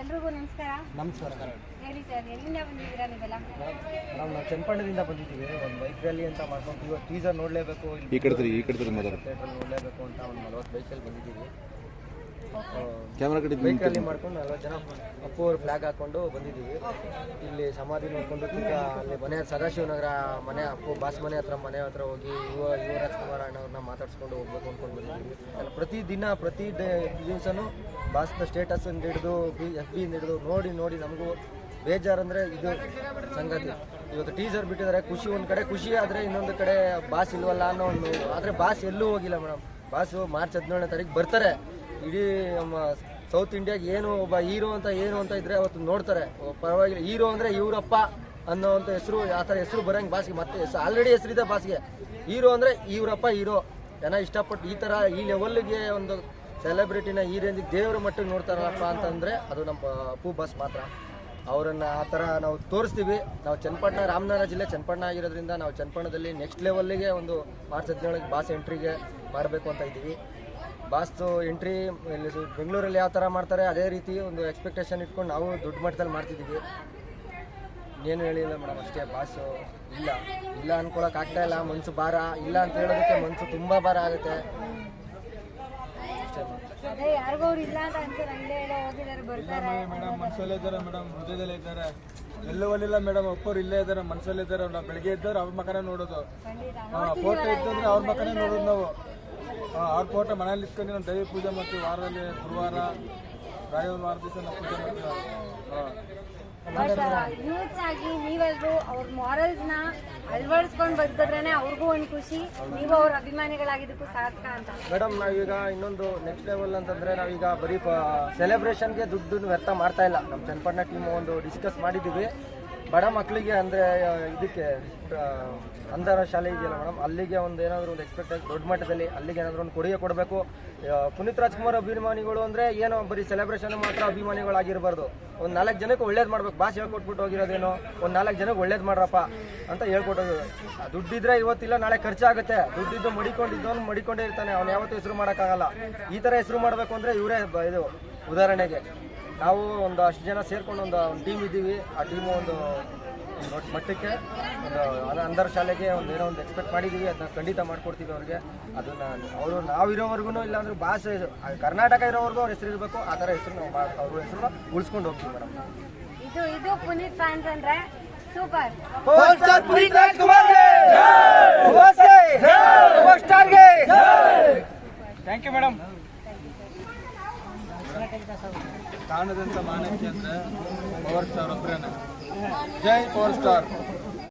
ಎಲ್ರಿಗೂ ನಮಸ್ಕಾರ. ನಮಸ್ಕಾರ. ಹೇಳಿ ಸರ್ ಎಲ್ಲಿಂದ ಬಂದಿದ್ದೀರಾ ನೀವೆಲ್ಲ? ನಾವು ನಾವು ಚನ್ನಪಣ್ಣದಿಂದ ಬಂದಿದ್ದೀವಿ. ಒಂದು ಬೈಕ್ ರ್ಯಾಲಿ ಅಂತ ಮಾಡ್ಕೊಂಡು ಇವತ್ತು ಟೀಸರ್ ನೋಡಲೇಬೇಕು. ಈ ಕಡೆ ಈ ಕಡೆ ತಿರುಗಿ ನೋಡಲೇಬೇಕು ಅಂತ ಒಂದು ನಲ್ವತ್ತು ಬೈಕಲ್ಲಿ ಬಂದಿದ್ದೀವಿ. ಕ್ಯಾಮ್ರಾ ಕಡೆ ಮಾಡ್ಕೊಂಡು ನಲ್ವತ್ತು ಜನ ಅಪ್ಪು ಅವ್ರ ಫ್ಲಾಗ್ ಹಾಕೊಂಡು ಬಂದಿದ್ದೀವಿ. ಇಲ್ಲಿ ಸಮಾಧಿ ನೋಡ್ಕೊಂಡು ಈಗ ಅಲ್ಲಿ ಮನೆ ಸದಾಶಿವನಗರ ಮನೆ ಅಪ್ಪು ಬಾಸ್ ಮನೆ ಹತ್ರ ಮನೆ ಹತ್ರ ಹೋಗಿ ಯುವ ಯುವ ರಾಜ್ಕುಮಾರ್ ಅಣ್ಣವ್ರನ್ನ ಮಾತಾಡ್ಸ್ಕೊಂಡು ಹೋಗ್ಬೇಕು ಅಂದ್ಕೊಂಡು ಬಂದಿದ್ದೀವಿ. ಅಲ್ಲಿ ಪ್ರತಿ ದಿನ ಪ್ರತಿ ಡೇ ದಿವಸನೂ ಬಾಸ್ನ ಸ್ಟೇಟಸ್ ಹಿಡಿದು ಬಿ ಎಫ್ ಬಿ ಹಿಡಿದು ನೋಡಿ ನೋಡಿ ನಮಗೂ ಬೇಜಾರಂದ್ರೆ ಇದು ಸಂಗತಿ. ಇವತ್ತು ಟೀಸರ್ ಬಿಟ್ಟಿದ್ದಾರೆ ಖುಷಿ ಒಂದು ಕಡೆ ಖುಷಿ ಆದರೆ ಇನ್ನೊಂದು ಕಡೆ ಬಾಸ್ ಇಲ್ವಲ್ಲ ಅನ್ನೋ ಒಂದು ಆದರೆ ಬಾಸ್ ಎಲ್ಲೂ ಹೋಗಿಲ್ಲ ಮೇಡಮ್. ಬಾಸು ಮಾರ್ಚ್ ಹದಿನೇಳನೇ ತಾರೀಕು ಬರ್ತಾರೆ. ಇಡೀ ನಮ್ಮ ಸೌತ್ ಇಂಡಿಯಾಗೆ ಏನು ಒಬ್ಬ ಹೀರೋ ಅಂತ, ಏನು ಅಂತ ಇದ್ರೆ ಅವತ್ತು ನೋಡ್ತಾರೆ. ಪರವಾಗಿಲ್ಲ. ಹೀರೋ ಅಂದರೆ ಇವರಪ್ಪ ಅನ್ನೋ ಅಂತ ಹೆಸರು, ಆ ಥರ ಹೆಸರು ಬರೋಂಗೆ ಭಾಷೆಗೆ ಮತ್ತೆ ಹೆಸರು ಆಲ್ರೆಡಿ ಹೆಸರಿದೆ ಭಾಷೆಗೆ ಹೀರೋ ಅಂದರೆ ಇವರಪ್ಪ ಹೀರೋ ಜನ ಇಷ್ಟಪಟ್ಟು ಈ ಥರ ಈ ಲೆವೆಲ್ಗೆ ಒಂದು ಸೆಲೆಬ್ರಿಟಿನ ಈ ರೇಂಜಿಗೆ ದೇವರ ಮಟ್ಟಿಗೆ ನೋಡ್ತಾರಪ್ಪ ಅಂತಂದರೆ ಅದು ನಮ್ಮ ಅಪ್ಪು ಬಸ್ ಮಾತ್ರ. ಅವರನ್ನು ಆ ಥರ ನಾವು ತೋರಿಸ್ತೀವಿ. ನಾವು ಚನ್ನಪಟ್ಟಣ, ರಾಮನಗರ ಜಿಲ್ಲೆ ಚನ್ನಪಟ್ಟಣ ಆಗಿರೋದ್ರಿಂದ ನಾವು ಚನ್ನಪಟ್ಟಣದಲ್ಲಿ ನೆಕ್ಸ್ಟ್ ಲೆವೆಲ್ಗೆ ಒಂದು ಮಾರ್ಚ್ ಹದಿನೇಳಕ್ಕೆ ಬಾಸ್ ಎಂಟ್ರಿಗೆ ಮಾಡಬೇಕು ಅಂತ ಇದ್ದೀವಿ. ಬಾಸ್ದು ಎಂಟ್ರಿ ಇಲ್ಲಿ ಬೆಂಗಳೂರಲ್ಲಿ ಯಾವ ಥರ ಮಾಡ್ತಾರೆ ಅದೇ ರೀತಿ ಒಂದು ಎಕ್ಸ್ಪೆಕ್ಟೇಷನ್ ಇಟ್ಕೊಂಡು ನಾವು ದುಡ್ಡು ಮಟ್ಟದಲ್ಲಿ ಮಾಡ್ತಿದ್ದೀವಿ. ಏನು ಹೇಳಿಲ್ಲ ಮೇಡಮ್ ಅಷ್ಟೇ ಬಾಸು ಇಲ್ಲ. ಇಲ್ಲ ಅನ್ಕೊಳಕ್ಕೆ ಆಗ್ತಾ ಇಲ್ಲ ಮನ್ಸು ಭಾರ ಇಲ್ಲ ಅಂತ ಹೇಳೋದಕ್ಕೆ ಮನ್ಸು ತುಂಬ ಭಾರ ಆಗುತ್ತೆ. ಎಲ್ಲೋ ಹೋಗಿದ್ದಾರೆ ಬರ್ತಾರೆ. ಮೇಡಮ್ ಮನಸ್ಸಲ್ಲೇ ಇದ್ದಾರೆ ಮೇಡಮ್ ಹೃದಯದಲ್ಲೇ ಇದ್ದಾರೆ. ಎಲ್ಲೂ ಒಲಿಲ್ಲ ಮೇಡಮ್ ಒಪ್ಪೋರು ಇಲ್ಲೇ ಇದ್ದಾರೆ ಮನಸ್ಸಲ್ಲೇ ಇದ್ದಾರೆ ನಾವು ಬೆಳಗ್ಗೆ ಇದ್ದವ್ರು ಅವ್ರ ಮಕ್ಕನೇ ನೋಡೋದು. ಫೋಟೋ ಇದ್ದಂದ್ರೆ ಅವ್ರ ಮಕ್ಕನೇ ನೋಡೋದು ನಾವು. ಫೋಟೋ ಮನೇಲಿ ಇಟ್ಕೊಂಡು ನಾವು ದೈವ ಪೂಜೆ ಮಾಡ್ತೀವಿ ವಾರದಲ್ಲಿ ಗುರುವಾರ ರಾಯವಾರ ವಾರ ದಿವಸ ನಾವು ಪೂಜೆ ಮಾಡ್ತೀವಿ. ಯೂತ್ಸ್ ಆಗಿ ನೀವೆಲ್ಲರೂ ಅವ್ರ ಮಾರಲ್ಸ್ನ ನ ಅಳವಡಿಸ್ಕೊಂಡು ಬದುಕಿದ್ರೇನೆ ಅವ್ರಿಗೂ ಒಂದು ಖುಷಿ. ನೀವು ಅವ್ರ ಅಭಿಮಾನಿಗಳಾಗಿದ್ದಕ್ಕೂ ಸಾರ್ಥಕ ಅಂತ. ಮೇಡಮ್ ನಾವೀಗ ಇನ್ನೊಂದು ನೆಕ್ಸ್ಟ್ ಲೆವೆಲ್ ಅಂತಂದ್ರೆ ನಾವೀಗ ಬರೀ ಸೆಲೆಬ್ರೇಷನ್ಗೆ ದುಡ್ಡು ವ್ಯರ್ಥ ಮಾಡ್ತಾ ಇಲ್ಲ. ನಮ್ಮ ಚನ್ನಪಟ್ಟಣ ಟೀಮ್ ಒಂದು ಡಿಸ್ಕಸ್ ಮಾಡಿದ್ದೀವಿ. ಬಡ ಮಕ್ಕಳಿಗೆ ಅಂದರೆ ಇದಕ್ಕೆ ಅಂಧಾರ ಶಾಲೆ ಇದೆಯಲ್ಲ ಮೇಡಮ್? ಅಲ್ಲಿಗೆ ಒಂದು ಏನಾದರೂ ಒಂದು ಎಕ್ಸ್ಪೆಕ್ಟ್ ದೊಡ್ಡ ಮಟ್ಟದಲ್ಲಿ ಅಲ್ಲಿಗೆ ಏನಾದರೂ ಒಂದು ಕೊಡುಗೆ ಕೊಡಬೇಕು. ಪುನೀತ್ ರಾಜ್ಕುಮಾರ್ ಅಭಿಮಾನಿಗಳು ಅಂದರೆ ಏನೋ ಬರೀ ಸೆಲೆಬ್ರೇಷನ್ ಮಾತ್ರ ಅಭಿಮಾನಿಗಳಾಗಿರಬಾರ್ದು. ಒಂದು ನಾಲ್ಕು ಜನಕ್ಕೆ ಒಳ್ಳೇದು ಮಾಡ್ಬೇಕು. ಭಾಷೆ ಹೇಳ್ಕೊಟ್ಬಿಟ್ಟು ಹೋಗಿರೋದೇನೋ, ಒಂದು ನಾಲ್ಕು ಜನಕ್ಕೆ ಒಳ್ಳೇದು ಮಾಡ್ರಪ್ಪ ಅಂತ ಹೇಳ್ಕೊಟ್ಟೋದು ದುಡ್ಡಿದ್ರೆ ಇವತ್ತಿಲ್ಲ, ನಾಳೆ ಖರ್ಚಾಗುತ್ತೆ. ದುಡ್ಡಿದ್ದು ಮಡಿಕೊಂಡಿದ್ದವನು ಮಡಿಕೊಂಡೇ ಇರ್ತಾನೆ. ಅವ್ನು ಯಾವತ್ತೂ ಹೆಸರು ಮಾಡೋಕ್ಕಾಗಲ್ಲ. ಈ ಥರ ಹೆಸರು ಮಾಡಬೇಕು ಅಂದರೆ ಇವರೇ ಇದು, ಉದಾಹರಣೆಗೆ. ನಾವು ಒಂದು ಅಷ್ಟು ಜನ ಸೇರ್ಕೊಂಡು ಒಂದು ಒಂದು ಟೀಮ್ ಇದ್ದೀವಿ. ಆ ಟೀಮು ಒಂದು ಮಟ್ಟಕ್ಕೆ ಒಂದು ಅಂದರ ಅಂಧರ ಶಾಲೆಗೆ ಒಂದು ಏನೋ ಒಂದು ಎಕ್ಸ್ಪೆಕ್ಟ್ ಮಾಡಿದ್ದೀವಿ. ಅದನ್ನ ಖಂಡಿತ ಮಾಡ್ಕೊಡ್ತೀವಿ ಅವ್ರಿಗೆ. ಅದನ್ನು ಅವರು ನಾವಿರೋವರೆಗೂ ಇಲ್ಲಾಂದ್ರೆ ಭಾಷೆ ಕರ್ನಾಟಕ ಇರೋವರೆಗೂ ಅವ್ರ ಹೆಸರು ಇರಬೇಕು. ಆ ಥರ ಹೆಸರು ನಾವು ಅವ್ರ ಹೆಸರು ಉಳಿಸ್ಕೊಂಡು ಹೋಗ್ತೀವಿ ಮೇಡಮ್ ಇದು ಇದು ಪುನೀತ್ ಫ್ಯಾನ್ಸ್ ಅಂದ್ರೆ ಸೂಪರ್. ಥ್ಯಾಂಕ್ ಯು ಮೇಡಮ್ ಕಾಣದಂತ ಮಾನಕ್ಕೆ ಅಂದ್ರೆ ಪವರ್ ಸ್ಟಾರ್ ಒಬ್ಬರೇನೆ ಜೈ ಪವರ್ ಸ್ಟಾರ್.